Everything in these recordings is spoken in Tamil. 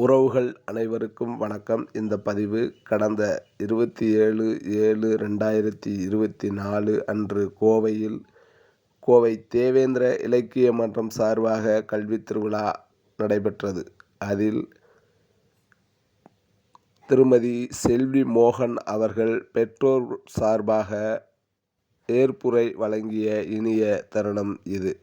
உறவுகள் அனைவருக்கும் வணக்கம். இந்த பதிவு கடந்த இருபத்தி ஏழு ஏழு ரெண்டாயிரத்தி இருபத்தி நாலு அன்று கோவையில் கோவை தேவேந்திர இலக்கிய மன்றம் சார்பாக கல்வி திருவிழா நடைபெற்றது. அதில் திருமதி செல்வி மோகன் அவர்கள் பெற்றோர் சார்பாக ஏற்புரை வழங்கிய இனிய தருணம் இது.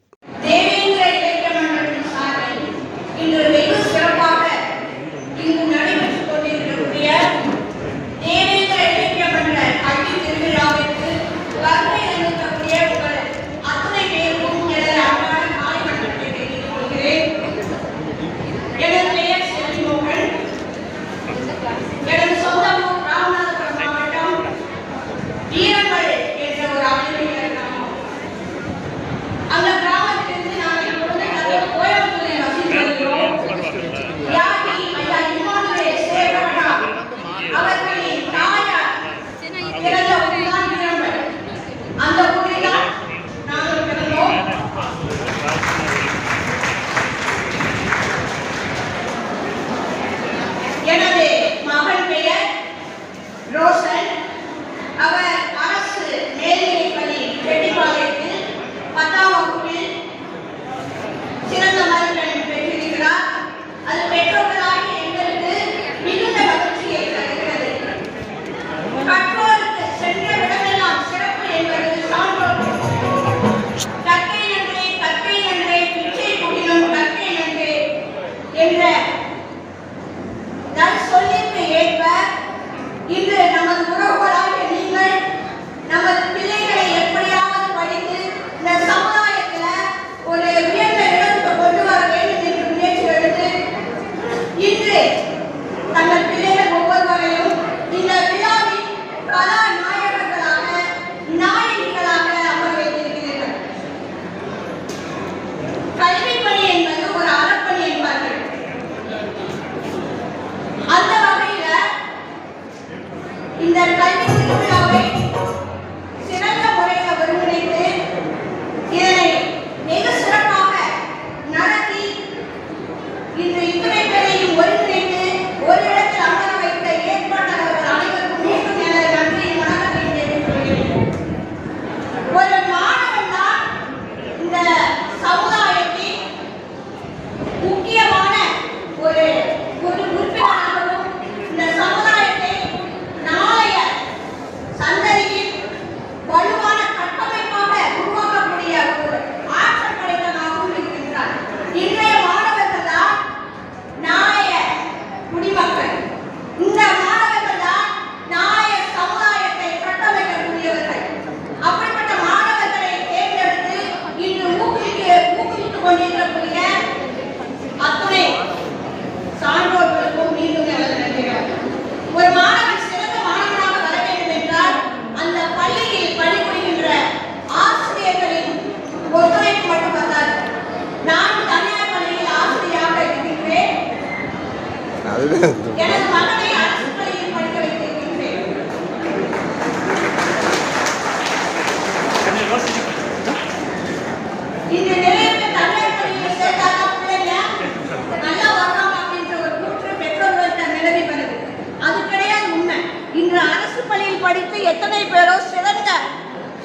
படித்து எத்தனை பேரோ சிறந்த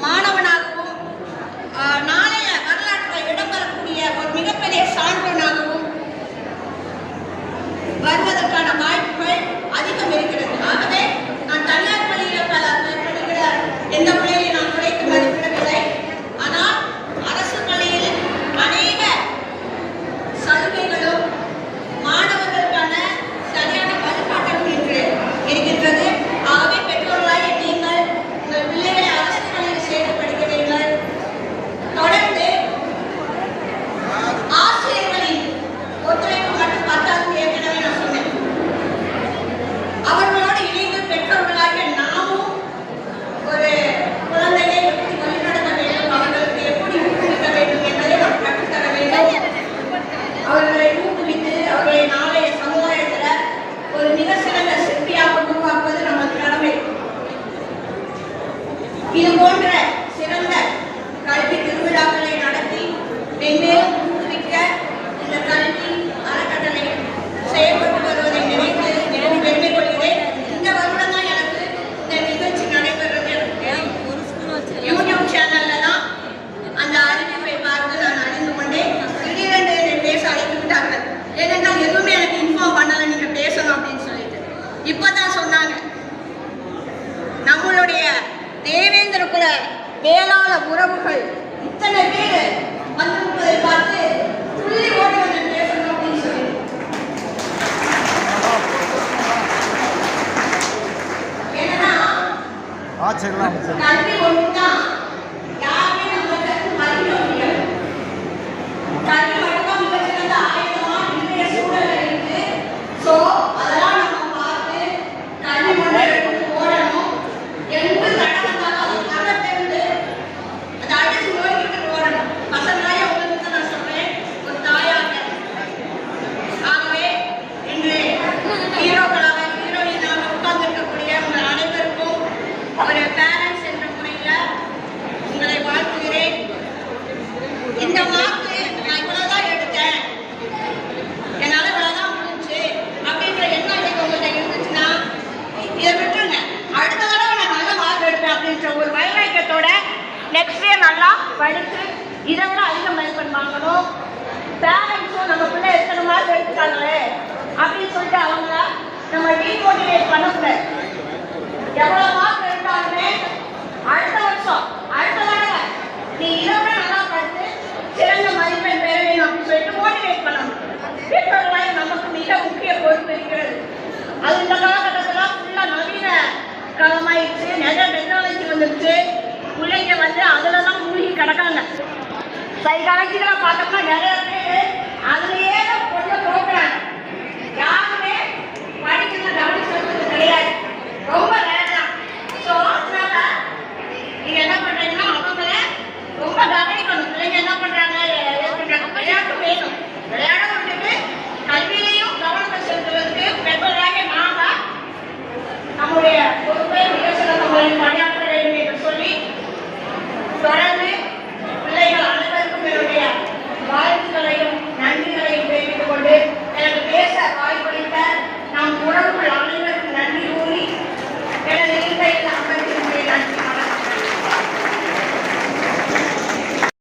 மாணவனாகவும் நாளைய வரலாற்றில் இடம்பெறக்கூடிய ஒரு மிகப்பெரிய சான்றனாகவும் வருவதற்கான வாய்ப்புகள் அதிகம் இருக்கிறது இப்பதான் சொன்னாங்க. நம்மளுடைய தேவேந்திர குல வேளாள உறவுகள் இத்தனை பேர் வந்திருப்பதை பார்த்து துள்ளி ஓடி வந்து பேசணும் அப்படின்னு சொல்லி என்னன்னா கல்வி ஒன்றுதான் நல்லா படித்து सही कारण की तरफ़ बात अपना